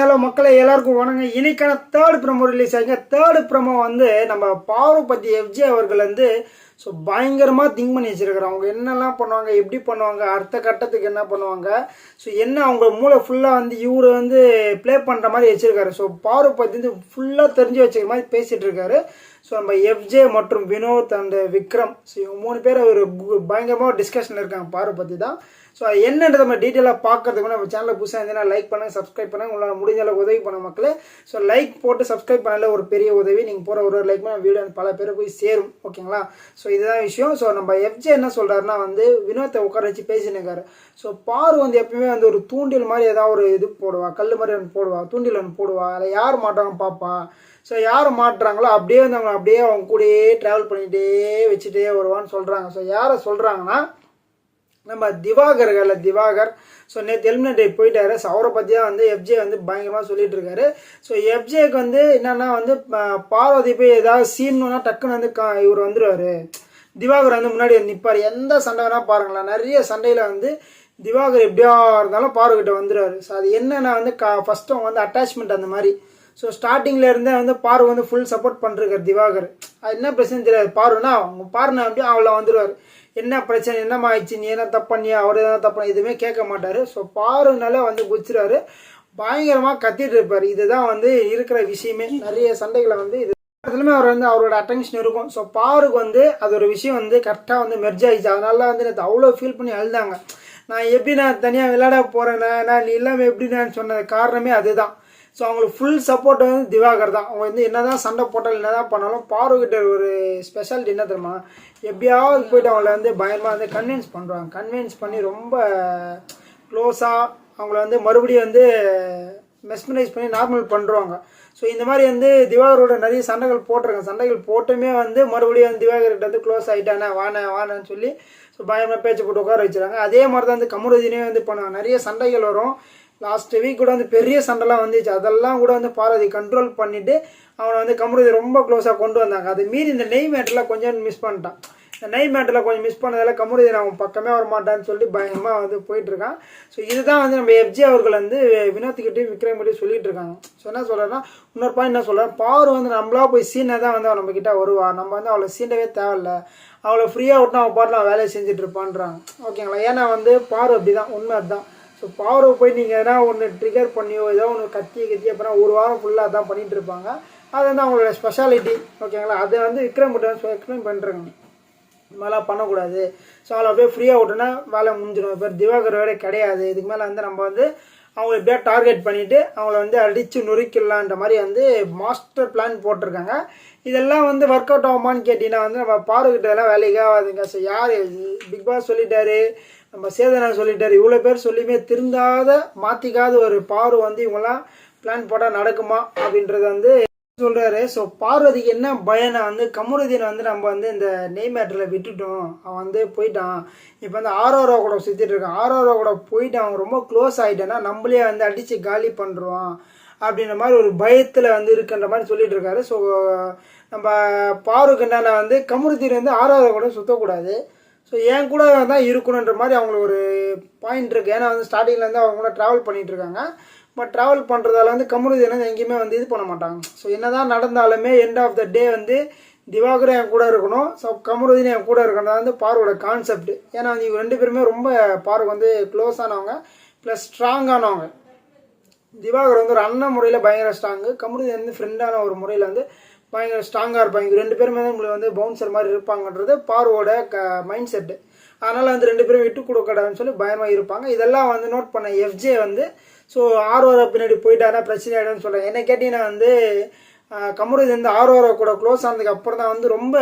Hello மக்களை எல்லாருக்கும் வணக்கம். இன்னைக்கான தேர்ட் ப்ரமோ ரிலீஸ் ஆகிங்க தேர்டு ப்ரமோ வந்து நம்ம பாவபதி எஃப்ஜி அவர்கள் வந்து ஸோ பயங்கரமாக திங்க் பண்ணி வச்சிருக்கிறாங்க. அவங்க என்னெல்லாம் பண்ணுவாங்க எப்படி பண்ணுவாங்க அடுத்த கட்டத்துக்கு என்ன பண்ணுவாங்க ஸோ என்ன அவங்க மூளை ஃபுல்லாக வந்து இவர் வந்து ப்ளே பண்ணுற மாதிரி வச்சுருக்காரு. ஸோ பாவபதி வந்து ஃபுல்லாக தெரிஞ்சு வச்சுக்கிற மாதிரி பேசிகிட்டு இருக்காரு. ஸோ நம்ம எஃப்ஜே மற்றும் வினோத் அண்ட் விக்ரம். ஸோ இவங்க மூணு பேர் ஒரு கு- பயங்கரமாக டிஸ்கஷனில் இருக்காங்க பாரு பற்றி தான். ஸோ அது நம்ம டீட்டெயிலாக பார்க்கறதுக்கு நம்ம சேனலில் புதுசாக இருந்தீங்கன்னா லைக் பண்ணுங்கள் சப்ஸ்கிரைப் பண்ணுங்கள் உங்களால் முடிஞ்ச அளவுக்கு உதவி பண்ண மக்களே. ஸோ லைக் போட்டு சப்ஸ்கிரைப் பண்ணல ஒரு பெரிய உதவி. நீங்கள் போகிற ஒரு ஒரு லைக் பண்ண வீடியோ பல பேர் போய் சேரும் ஓகேங்களா? ஸோ இதுதான் விஷயம். ஸோ நம்ம எஃப்ஜே என்ன சொல்கிறாருன்னா வந்து வினோத்தை உட்கார வச்சு பேசினுக்காரு ஸோ பாரு வந்து எப்பயுமே வந்து ஒரு தூண்டில் மாதிரி ஏதாவது ஒரு இது போடுவா கல் மாதிரி ஒன்று போடுவா தூண்டில் ஒன்று போடுவா அதில் யார் மாட்டாங்க பார்ப்பா ஸோ யார் மாட்டுறாங்களோ அப்படியே வந்து அவங்க அப்படியே அவங்க கூடயே ட்ராவல் பண்ணிகிட்டே வச்சுட்டே வருவான்னு சொல்கிறாங்க ஸோ யாரை சொல்கிறாங்கன்னா நம்ம திவாகர்கல்ல திவாகர். ஸோ நேற்று எலிமினேட் போயிட்டாரு. ஸோ அவரை பற்றியா வந்து எஃப்ஜே வந்து பயங்கரமாக சொல்லிட்டு இருக்காரு ஸோ எஃப்ஜேக்கு வந்து என்னென்னா வந்து பார்வதி போய் ஏதாவது சீன்னா டக்குன்னு வந்து கா இவர் வந்துடுவார் திவாகர் வந்து முன்னாடி வந்து நிற்பார் எந்த சண்டை வேணால் பாருங்களேன். நிறைய சண்டையில் வந்து திவாகர் எப்படியா இருந்தாலும் பார்வகிட்ட வந்துடுவார் ஸோ அது என்னென்னா வந்து கா ஃபஸ்ட்டு அவங்க வந்து அட்டாச்மெண்ட் அந்த மாதிரி. ஸோ ஸ்டார்டிங்கில் இருந்தே வந்து பாரு வந்து ஃபுல் சப்போர்ட் பண்ணிருக்கார் திவாகர். அது என்ன பிரச்சனை தெரியாது. பாருன்னா அவங்க பாருனா அப்படியே அவளை வந்துடுவார் என்ன பிரச்சனை என்னம்மா ஆயிடுச்சு? நீ என்ன தப்பண்ணியா அவர் எதனா தப்பு எதுவுமே கேட்க மாட்டார். ஸோ பாருனால வந்து குச்சிறாரு பயங்கரமாக கத்திட்டு இருப்பார். இதுதான் வந்து இருக்கிற விஷயமே. நிறைய சண்டைகளை வந்து இது இடத்துலையுமே அவர் வந்து அவரோட அட்டென்ஷன் இருக்கும். ஸோ பாருக்கு வந்து அது ஒரு விஷயம் வந்து கரெக்டாக வந்து மெர்ஜ் ஆயிடுச்சு. அதனால வந்து நேற்று அவ்வளோ ஃபீல் பண்ணி அழுதாங்க. நான் எப்படி நான் தனியாக விளையாட போகிறேன்னா நான் நீ இல்லாமல் எப்படி நான் சொன்னது காரணமே அதுதான். ஸோ அவங்களுக்கு ஃபுல் சப்போர்ட் வந்து திவாகர் தான். அவங்க வந்து என்னதான் சண்டை போட்டாலும் என்னதான் பண்ணாலும் பார்வகிட்ட ஒரு ஸ்பெஷாலிட்டி என்ன தெரியுமா? எப்படியாவது போயிட்டு அவங்கள வந்து பயமாக வந்து கன்வின்ஸ் பண்ணுறாங்க கன்வின்ஸ் பண்ணி ரொம்ப க்ளோஸாக அவங்கள வந்து மறுபடியும் வந்து மெஸ்மரைஸ் பண்ணி நார்மல் பண்ணுறாங்க ஸோ இந்த மாதிரி வந்து திவாகரோட நிறைய சண்டைகள் போட்டிருக்காங்க. சண்டைகள் போட்டுமே வந்து மறுபடியும் வந்து திவாகர்கிட்ட வந்து க்ளோஸ் ஆகிட்டானே வானே வானேன்னு சொல்லி ஸோ பயமாக பேச்சு போட்டு உட்கார வச்சுறாங்க அதே மாதிரி தான் வந்து கமருதீனே வந்து பண்ணுவாங்க. நிறைய சண்டைகள் வரும். லாஸ்ட் வீக் கூட வந்து பெரிய சண்டைலாம் வந்துச்சு. அதெல்லாம் கூட வந்து பார்வதி கண்ட்ரோல் பண்ணிட்டு அவனை வந்து கமருதி ரொம்ப க்ளோஸாக கொண்டு வந்தாங்க. அது மீறி இந்த நெய் மேட்டரில் கொஞ்சம் மிஸ் பண்ணிட்டான். இந்த நெய் மேட்டரில் கொஞ்சம் மிஸ் பண்ணதால கமருதீன் அவன் பக்கமே வர மாட்டான்னு சொல்லி பயங்கரமாக வந்து போயிட்டுருக்கான் ஸோ இதுதான் வந்து நம்ம எஃப்ஜி அவர்கள் வந்து வினோத்துக்கிட்டையும் விக்ரம்கிட்டையும் சொல்லிட்டு இருக்காங்க. ஸோ என்ன சொல்கிறேன்னா இன்னொரு பாயிண்ட் என்ன சொல்கிறேன் பார் வந்து நம்மளா போய் சீனை தான் வந்து அவன் நம்ம கிட்ட வருவா. நம்ம வந்து அவளை சீண்டவே தேவையில்ல. அவளை ஃப்ரீயாக விட்டு அவன் பாட்டில் அவன் வேலையை செஞ்சுட்டு இருப்பான்றாங்க. ஓகேங்களா ஏன்னா வந்து பார் அப்படி தான் உண்மை அதுதான். ஸோ பவரை போய் நீங்கள் எதனா ஒன்று ட்ரிகர் பண்ணியோ ஏதோ ஒன்று கத்தி கத்தி அப்புறம் ஒரு வாரம் ஃபுல்லாக அதான் பண்ணிட்டு இருப்பாங்க. அது வந்து அவங்களோட ஸ்பெஷாலிட்டி ஓகேங்களா அதை வந்து விக்ரம் கிட்ட வந்து எக்ஸ்பிளைன் பண்ணுறாங்க இது மாதிரிலாம் பண்ணக்கூடாது. ஸோ அதில் அப்படியே ஃப்ரீயாக விட்டோன்னா வேலை முடிஞ்சிடும். இப்போ திவாகர் வேலை கிடையாது. இதுக்கு மேலே வந்து நம்ம வந்து அவங்கள எப்படியா டார்கெட் பண்ணிவிட்டு அவங்கள வந்து அடித்து நொறுக்கிடலான்ற மாதிரி வந்து மாஸ்டர் பிளான் போட்டிருக்காங்க. இதெல்லாம் வந்து ஒர்க் அவுட் ஆகுமான்னு கேட்டிங்கன்னா வந்து நம்ம பாருக்கிட்டதெல்லாம் வேலைக்கு ஆகாதுங்க ஸோ யார் பிக் பாஸ் சொல்லிட்டாரு. நம்ம சேதனா சொல்லிட்டாரு. இவ்வளோ பேர் சொல்லியுமே திருந்தாத மாற்றிக்காத ஒரு பாரு வந்து இவங்கெல்லாம் பிளான் போட்டால் நடக்குமா அப்படின்றது வந்து சொல்றாரு. ஸோ பார்வதிக்கு என்ன பயனை வந்து கமருதீனை வந்து நம்ம வந்து இந்த நெய் மேட்டரில் விட்டுட்டோம். அவன் வந்து போயிட்டான். இப்போ வந்து ஆரோரா கூட சுற்றிட்டு இருக்கான். ஆரோரா கூட போயிட்டு அவன் ரொம்ப க்ளோஸ் ஆகிட்டான்னா நம்மளே வந்து அடித்து காலி பண்ணுறான் அப்படின்ற மாதிரி ஒரு பயத்தில் வந்து இருக்குன்ற மாதிரி சொல்லிட்டு இருக்காரு. ஸோ நம்ம பாருக்கு என்னென்ன வந்து கமருதீன் வந்து ஆரோரா கூட சுற்றக்கூடாது ஸோ என் கூட தான் இருக்கணுன்ற மாதிரி அவங்களுக்கு ஒரு பாயிண்ட் இருக்குது ஏன்னா வந்து ஸ்டார்டிங்லேருந்து அவங்க கூட ட்ராவல் பண்ணிகிட்டு இருக்காங்க. இப்போ ட்ராவல் பண்ணுறதால வந்து கம்யூனிட்டி வந்து எங்கேயுமே வந்து இது பண்ண மாட்டாங்க. ஸோ என்னதான் நடந்தாலுமே எண்ட் ஆஃப் த டே வந்து திவாகரும் என் கூட இருக்கணும். ஸோ கமருதீன் என் கூட இருக்கணும் வந்து பார்வோட கான்செப்ட் ஏன்னா வந்து இவங்க ரெண்டு பேருமே ரொம்ப பாருக்கு வந்து க்ளோஸ் ஆனவங்க ப்ளஸ் ஸ்ட்ராங்கானவங்க திவாகர் வந்து ஒரு அண்ணன் முறையில் பயங்கர ஸ்ட்ராங்கு கமருதீன் வந்து ஃப்ரெண்டான ஒரு முறையில் வந்து பயங்கர ஸ்ட்ராங்காக இருப்பாங்க. இவங்க ரெண்டு பேருமே வந்து உங்களுக்கு வந்து பவுன்சர் மாதிரி இருப்பாங்கன்றது பார்வோட க மைண்ட் செட்டு அதனால் வந்து ரெண்டு பேரும் விட்டு கொடுக்கடாதுன்னு சொல்லி பயமாக இருப்பாங்க. இதெல்லாம் வந்து நோட் பண்ண எஃப்ஜே வந்து ஸோ ஆர்ஓரை பின்னாடி போயிட்டாரா பிரச்சனை ஆகிடும்னு சொல்கிறேன் என்ன கேட்டிங்கன்னா வந்து கமருதி வந்து ஆர்ஓரை கூட க்ளோஸ் ஆனதுக்கு அப்புறம் தான் வந்து ரொம்ப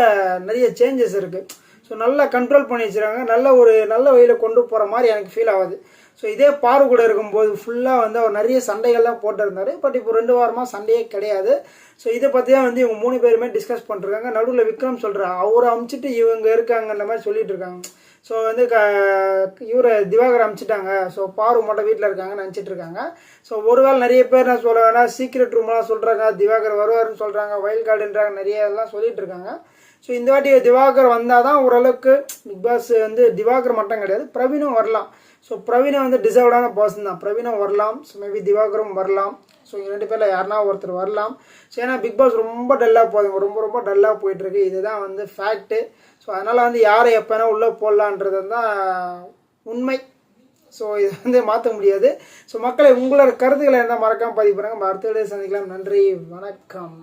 நிறைய சேஞ்சஸ் இருக்குது ஸோ நல்லா கண்ட்ரோல் பண்ணி வச்சுருக்காங்க. நல்ல ஒரு நல்ல வழியில் கொண்டு போகிற மாதிரி எனக்கு ஃபீல் ஆகுது. ஸோ இதே பாரு கூட இருக்கும்போது ஃபுல்லாக வந்து அவர் நிறைய சண்டைகள்லாம் போட்டிருந்தார். பட் இப்போ ரெண்டு வாரமாக சண்டையே கிடையாது. ஸோ இதை பற்றி தான் வந்து இவங்க மூணு பேருமே டிஸ்கஸ் பண்ணிருக்காங்க. நடுவில் விக்ரம் சொல்கிறார் அவரை அமுச்சிட்டு இவங்க இருக்காங்கன்ற மாதிரி சொல்லிட்டு இருக்காங்க. ஸோ வந்து க இவரை திவாகர் அமுச்சிட்டாங்க. ஸோ பாரு மட்டும் வீட்டில் இருக்காங்கன்னு நினச்சிட்டு இருக்காங்க. ஸோ ஒருவேளை நிறைய பேர் நான் சொல்லுவேன்னா சீக்ரெட் ரூம்லாம் சொல்கிறாங்க திவாகர் வருவார்னு சொல்கிறாங்க வயல் கார்டுன்றாங்க நிறைய எல்லாம் சொல்லிட்டு இருக்காங்க. ஸோ இந்த வாட்டி திவாகர் வந்தால் தான் ஓரளவுக்கு பிக் பாஸ் வந்து திவாகர் மட்டும் கிடையாது பிரவீனும் வரலாம். ஸோ பிரவீனை வந்து டிசர்வ்டான பர்சன் தான். பிரவீனும் வரலாம். ஸோ மேபி திவாகரும் வரலாம். ஸோ இங்கே ரெண்டு பேரில் யாருனா ஒருத்தர் வரலாம். ஸோ ஏன்னா பிக் பாஸ் ரொம்ப டல்லாக போகுதுங்க ரொம்ப ரொம்ப டல்லாக போயிட்டுருக்கு. இதுதான் வந்து ஃபேக்ட்டு ஸோ அதனால் வந்து யாரை எப்போனா உள்ளே போடலான்றது தான் உண்மை. ஸோ இது வந்து மாற்ற முடியாது. ஸோ மக்களை உங்களோட கருத்துக்களை என்ன மறக்காமல் பதிவு பண்ணுங்கள் நம்ம அடுத்த சந்திக்கலாம். நன்றி. வணக்கம்.